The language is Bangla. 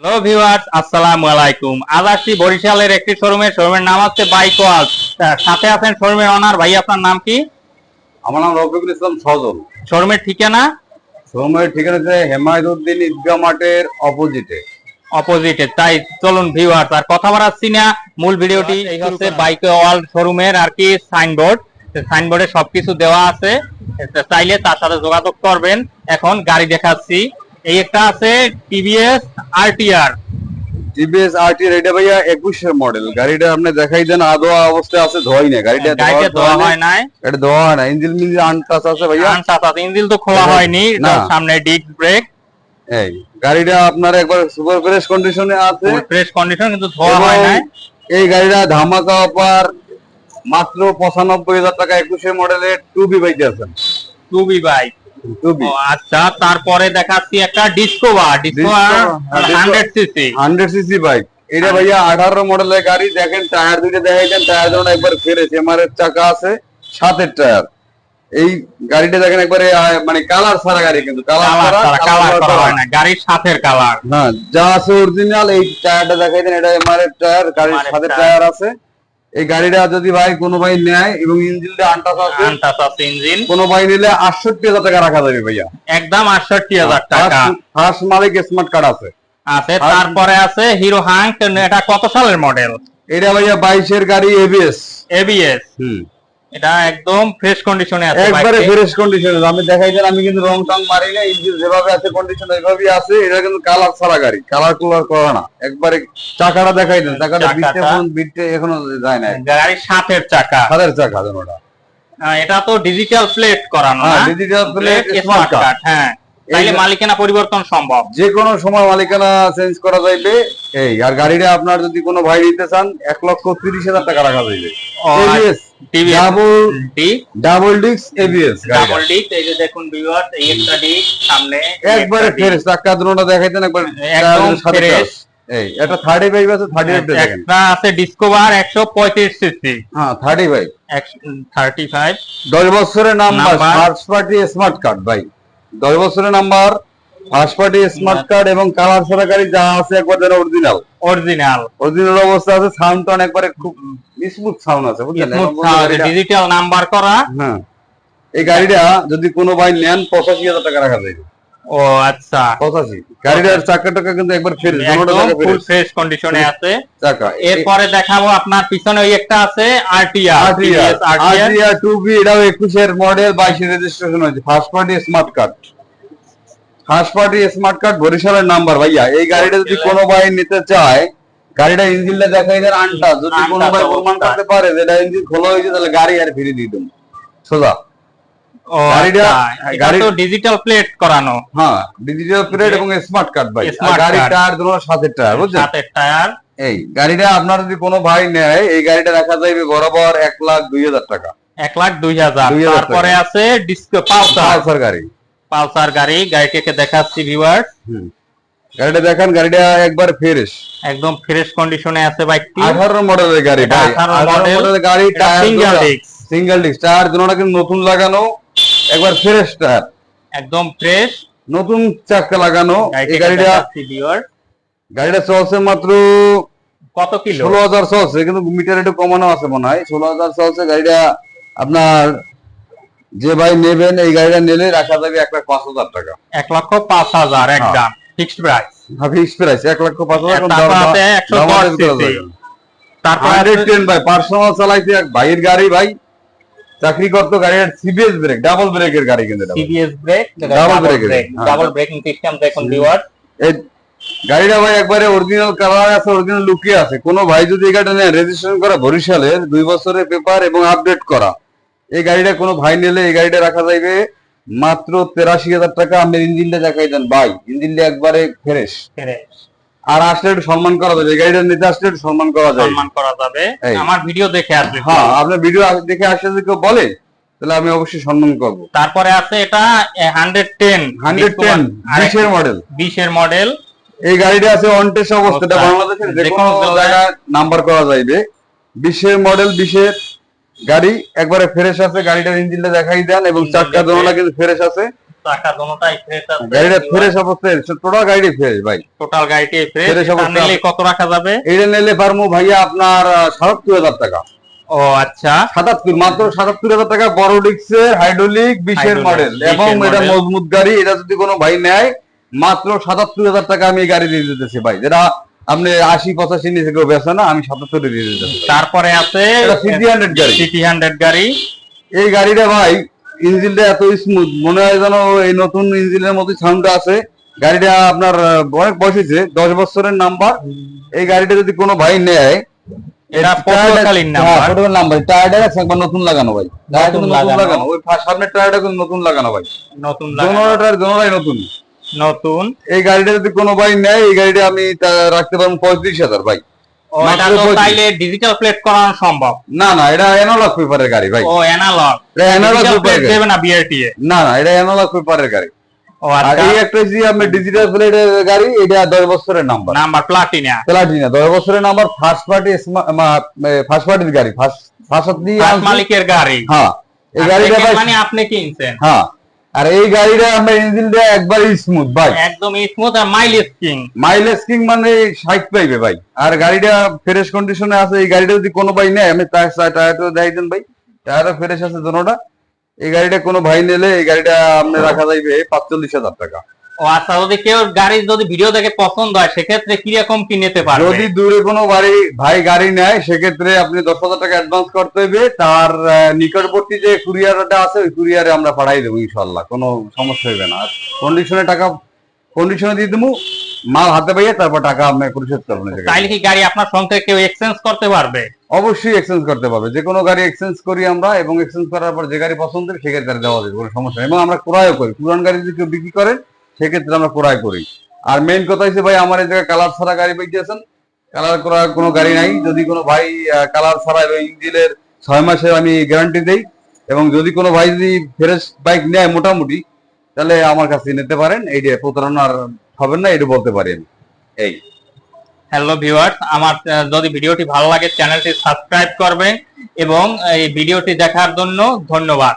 হ্যালো ভিউয়ার্স আসসালামু আলাইকুম। আজ আসছি বরিশালের একটি শোরুমে। শোরুমের নাম বাইকওয়াল সাথে আছেন শোরুমের অনার ভাই আপনার নাম কি? আমার নাম রফিকুল ইসলাম সজল। শোরুমের ঠিকানা? সময়ের ঠিকানা হচ্ছে হেমায়তুদ্দিন ঈদগাহ মাঠের অপোজিটে অপোজিটে তাই চলুন ভিউয়ার্স আর কথা বাড়াচ্ছি না। মূল ভিডিওটি এই হচ্ছে বাইক ওয়াল শোরুমের আর কি সাইনবোর্ড সাইনবোর্ডে সবকিছু দেওয়া আছে। চাইলে তার সাথে যোগাযোগ করবেন। এখন গাড়ি দেখাচ্ছি। এই একটা আছে টিভিএস আরটিআর টিভিএস আরটিআর এটা ভাইয়া একুশের মডেল গাড়িটা আপনি দেখাই দেন আদোয়া অবস্থায় আছে ধোয়াই না গাড়িটা ধোয়া হয় নাই। এটা ধোয়া হয় না। ইঞ্জিন মিঞ্জিন আনটাচ আছে ভাইয়া। ইঞ্জিল তো খোলা হয়নি। সামনে ডিস্ক ব্রেক এই গাড়িটা আপনার একবার সুপার ফ্রেশ কন্ডিশনে আছে। ফ্রেশ কন্ডিশন কিন্তু ধোয়া হয় নাই। এই গাড়িটা ধামাকা অফার মাত্র পঁচানব্বই হাজার টাকা একুশে মডেলের টু বি বাইকে আছেন টু বি বাইক আচ্ছা তারপরে দেখাচ্ছি একটা ডিসকোভার ডিসকোভার সিসি বাইক এটা ভাইয়া আঠারো মডেলের গাড়ি দেখেন টায়ার দুইটা দেখাইছেন টায়ার যেমন একবার ফেরেছে এর চাকা আছে সাতের টায়ার এই গাড়িটা দেখেন একবারে মানে কালার ছাড়া গাড়ি কিন্তু কালার কালার কালার করা করা হয় না গাড়ির সাথের কালার হ্যাঁ যা আছে অরিজিনাল এই টায়ারটা দেখাই দেন এটা এমআর এর টায়ার গাড়ির সাথে। টায়ার আছে। এই গাড়িটা যদি ভাই কোন ভাই নেয় এবং ইঞ্জিনটা আনটাস আছে আনটাস আছে ইঞ্জিন কোন ভাই নিলে আটষট্টি হাজার টাকা রাখা যাবে ভাইয়া। একদম আটষট্টি হাজার টাকা। ফার্স্ট মালিক স্মার্ট কার্ড আছে। আছে তারপরে আছে হিরো হাঙ্ক এটা কত সালের মডেল এটা ভাইয়া বাইশের গাড়ি এবিএস এবিএস হুম। এটা একদম ফ্রেশ কন্ডিশনে আছে একবারে ফ্রেশ কন্ডিশনে আমি দেখাই দেন আমি কিন্তু রং টং মারি না ইঞ্জিন যেভাবে আছে কন্ডিশন ওইভাবেই আছে। এটা কিন্তু কালার ছাড়া গাড়ি কালার কুলার করা না। একবারে চাকাটা দেখাই দেন চাকাটা চাকাটা- বিটে এখন বিটে এখনও যায় না গাড়ির সাথের চাকা। সাদের চাকা যেন ওটা। এটা তো ডিজিটাল প্লেট করানো হ্যাঁ না? ডিজিটাল প্লেট স্মার্ট কার্ড হ্যাঁ। তাইলে মালিকানা পরিবর্তন সম্ভব। যে কোনো সময় মালিকানা চেঞ্জ করা যাইবে। এই আর গাড়িটা আপনার যদি কোনো ভাই নিতে চান এক লক্ষ তিরিশ হাজার টাকা রাখা যাইবে। TV double D double disc ABS double disc এই যে দেখুন ভিউয়ার্স এই একটা ডিক সামনে একবারে একটা ফ্রেশ চাকা দুটোটা দেখাইতেন একবার। একদম এই এটা আছে দেখেন। একটা ডিসকভার সিসি হ্যাঁ বছরের নাম্বার। পার্টি স্মার্ট কার্ড ভাই। দশ বছরের number first party smart card এবং কালার ছাড়া গাড়ি যা আছে একবার যেন অরিজিনাল অরিজিনাল অরিজিনাল অবস্থা আছে সাউন্ড টন একবারে খুব স্মুথ সাউন্ড আছে বুঝলেন? ডিজিটাল নাম্বার করা। হ্যাঁ। এই গাড়িটা যদি কোনো ভাই নেন পঁচাশি হাজার টাকা রাখা যায় ও আচ্ছা। পঁচাশি। গাড়িটার চাকা টাকা কিন্তু একবার ফেরে একদম ফুল ফ্রেশ কন্ডিশনে আছে। চাকা। এরপরে দেখাবো আপনার পিছনে ওই একটা আছে RTR RTR RTR two B এটাও একুশের মডেল বাইশে রেজিস্ট্রেশন হয়েছে। First party smart card first party smart card বরিশালের নাম্বার ভাইয়া। এই গাড়িটা যদি কোনো ভাই নিতে চায় গাড়িটা ইঞ্জিনটা দেখাই দেন আনটা। যদি কোনো ভাই প্রমাণ করতে পারে যে এটা ইঞ্জিন খোলা হয়েছে তাহলে গাড়ি আর ফিরে দিয়ে দেবো। সোজা। গাড়িটা- আচ্ছা, এটা গাড়ি- তো ডিজিটাল প্লেট করানো। হ্যাঁ ডিজিটাল প্লেট এবং স্মার্ট কার্ড ভাই। Card। টায়ার দুটো সাতের টায়ার বুঝছেন টায়ার এই গাড়িটা আপনার যদি কোনো ভাই নেয় এই গাড়িটা রাখা যাবে বরাবর এক লাখ দুই হাজার টাকা। এক লাখ দুই হাজার। 2000 তারপরে আছে ডিস্কো পালসার। পালসার গাড়ি। পালসার গাড়ি গাড়িটিকে দেখাচ্ছি ভিউয়ার্স। গাড়িটা দেখেন গাড়িটা একবার ফ্রেশ একদম ফ্রেশ কন্ডিশনে আছে বাইকটি আঠারো মডেলের গাড়ি ভাই। 18 আঠারো মডেলের গাড়ি tyre single disc। Single disc tyre কিন্তু নতুন লাগানো? একবার ফ্রেশ টায়ার একদম ফ্রেশ নতুন চাকা লাগানো এই গাড়িটা গাড়িটা চলছে মাত্র কত কিলো? ষোলো হাজার চলছে কিন্তু মিটার একটু কমানো আছে মনে হয়। ষোলো হাজার চলছে গাড়িটা আপনার যে ভাই নেবেন এই গাড়িটা নিলে রাখা যাবে এক লাখ পাঁচ হাজার টাকা। এক লক্ষ পাঁচ হাজার একদম। ফিক্সড প্রাইস ফিক্স প্রাইস এক লক্ষ পাঁচ হাজার এখন তারপর দাম- আছে 110 দাম আমাদের করা cc যাবে না। তারপর হান্ড্রেড টেন ভাই পার্সোনাল চালাইতে এক ভাইয়ের গাড়ি ভাই। চাকরি করতো গাড়ির সিবিএস ব্রেক ডাবল ব্রেকের গাড়ি কিন্তু সিবিএস ব্রেক এর, হ্যাঁ। ডাবল ব্রেকিং সিস্টেম গাড়িটা ভাই একবারে অরিজিনাল কালার আছে অরিজিনাল লুকে আছে। কোনো ভাই যদি এই গাড়িটা নেয় রেজিস্ট্রেশন করা বরিশালের দুই বছরের পেপার এবং আপডেট করা। এই গাড়িটা কোনো ভাই নিলে এই গাড়িটা রাখা যাইবে মাত্র তেরাশি হাজার টাকা। আপনি ইঞ্জিনটা দেখাই দেন ভাই ইঞ্জিনটা একবারে ফ্রেশ আর আসলে একটু সম্মান করা যাবে। গাড়িটা নিতে আসলে একটু সম্মান করা যায় সম্মান করা যাবে। আমার ভিডিও দেখে আসবে হ্যাঁ আপনার ভিডিও দেখে আসলে যদি কেউ বলে তাহলে আমি অবশ্যই সম্মান করব। তারপরে আছে এটা হান্ড্রেড টেন হান্ড্রেড টেন বিশের মডেল বিশের মডেল এই গাড়িটা আছে অনটেস অবস্থাটা অবস্থা। বাংলাদেশের যে কোনো জায়গায় নাম্বার করা যাইবে। বিশের মডেল বিশের গাড়ি। একবারে ফ্রেশ আছে গাড়িটার ইঞ্জিনটা দেখাই দেন এবং Engine চাক্কা কিন্তু ফ্রেশ আছে। চাকা দোনোটাই ফ্রেশ আছে। গাড়িটা ফ্রেশ অবস্থায় টোটাল গাড়ি ফ্রেশ ভাই। টোটাল গাড়িটি ফ্রেশ নিলে কত রাখা যাবে? এটা নিলে পারমু ভাইয়া আপনার সাতাত্তর হাজার টাকা। ও আচ্ছা। সাতাত্তর মাত্র সাতাত্তর হাজার টাকা বড় ডিক্সের হাইড্রোলিক বিশের মডেল এবং এটা মজবুত গাড়ি এটা যদি কোনো ভাই নেয় মাত্র সাতাত্তর হাজার টাকা আমি গাড়ি দিয়ে দিতেছি ভাই। যেটা আপনি আশি পঁচাশি নিচে কেউ বেছে না আমি সাতাত্তরে দিয়ে দিতেছি তারপরে আছে সিটি হান্ড্রেড গাড়ি। সিটি হান্ড্রেড গাড়ি। এই গাড়িটা ভাই ইঞ্জিনটা এত স্মুথ মনে হয় যেন এই নতুন ইঞ্জিনের মতো সাউন্ডটা আছে। গাড়িটা আপনার অনেক বয়স হয়েছে দশ বছরের নাম্বার এই গাড়িটা যদি কোনো ভাই নেয় নতুন লাগানো ভাই। লাগানো। ওই সামনের টায়ারটা নতুন লাগানো ভাই। নতুন নতুন। নতুন। এই গাড়িটা যদি কোনো ভাই নেয় এই গাড়িটা আমি রাখতে পারব পঁয়ত্রিশ হাজার ভাই। ডিজিটাল প্লেট করানো সম্ভব। না না এটা অ্যানালগ পেপারের গাড়ি ভাই। ও অ্যানালগ এটা অ্যানালগ পেপারের দেবে না বিআরটি না না এটা অ্যানালগ পেপারের গাড়ি। ও আর আচ্ছা এই একটা যে আপনি ডিজিটাল প্লেটের গাড়ি এটা দশ বছরের নাম্বার নাম্বার প্লাটিনা প্লাটিনা দশ বছরের নাম্বার ফার্স্ট পার্টি ফার্স্ট পার্টির গাড়ি। ফার্স্ট। মালিকের গাড়ি। হ্যাঁ এই গাড়িটা মানে আপনি কিনছেন। হ্যাঁ। আর এই গাড়িটা আমরা ইঞ্জিনটা একবার স্মুথ ভাই। একদম স্মুথ আর মাইলেজ কিং মাইলেজ কিং মানে ষাট পাইবে ভাই। আর গাড়িটা ফ্রেশ কন্ডিশনে আছে এই গাড়িটা যদি কোনো ভাই নেয় আমি টায়ারটা দেখাই দেন ভাই। টায়ারও ফ্রেশ আছে দোনোটা এই গাড়িটা কোনো ভাই নিলে এই গাড়িটা আপনি রাখা যাইবে পাঁচচল্লিশ হাজার টাকা। ও আচ্ছা যদি কেউ গাড়ি যদি ভিডিও দেখে পছন্দ হয় সেক্ষেত্রে কীরকম কি নিতে পারবে? যদি দূরে কোনো বাড়ি ভাই গাড়ি নেয় সেক্ষেত্রে আপনি দশ হাজার টাকা অ্যাডভান্স করতে হইবে। তার নিকটবর্তী যে কুরিয়ারটা আছে ওই কুরিয়ারে আমরা পাঠাই দেবো ইনশাল্লাহ কোনো সমস্যা হইবে না। কন্ডিশনে টাকা কন্ডিশনে দিয়ে দেবো মাল হাতে পাইয়ে তারপর টাকা আপনি পরিশোধ করবেন তাইলে কি গাড়ি আপনার সঙ্গে কেউ এক্সচেঞ্জ করতে পারবে? অবশ্যই এক্সচেঞ্জ করতে পারবে। যে কোনো গাড়ি এক্সচেঞ্জ করি আমরা এবং এক্সচেঞ্জ করার পর যে গাড়ি পছন্দ হবে সে গাড়ি দেওয়া যাবে কোনো সমস্যা নেই। এবং আমরা ক্রয়ও করি। পুরান গাড়ি যদি কেউ বিক্রি করেন সেক্ষেত্রে আমরা ক্রয় করি। আর মেন কথা হচ্ছে ভাই, আমার এই জায়গায় কালার ছাড়া গাড়ি পেয়েছেন কালার করা কোনো গাড়ি নাই। যদি কোনো ভাই কালার ছাড়া ইঞ্জিনের ছয় মাসের আমি গ্যারান্টি দিই। এবং যদি কোনো ভাই যদি ফ্রেশ বাইক নেয় মোটামুটি, তাহলে আমার কাছে নিতে পারেন। এই যে প্রতারণার হবেন না, এটা বলতে পারি আমি। এই। হ্যালো ভিউয়ার্স আমার যদি ভিডিওটি ভালো লাগে চ্যানেলটি সাবস্ক্রাইব করবেন। এবং এই ভিডিওটি দেখার জন্য ধন্যবাদ।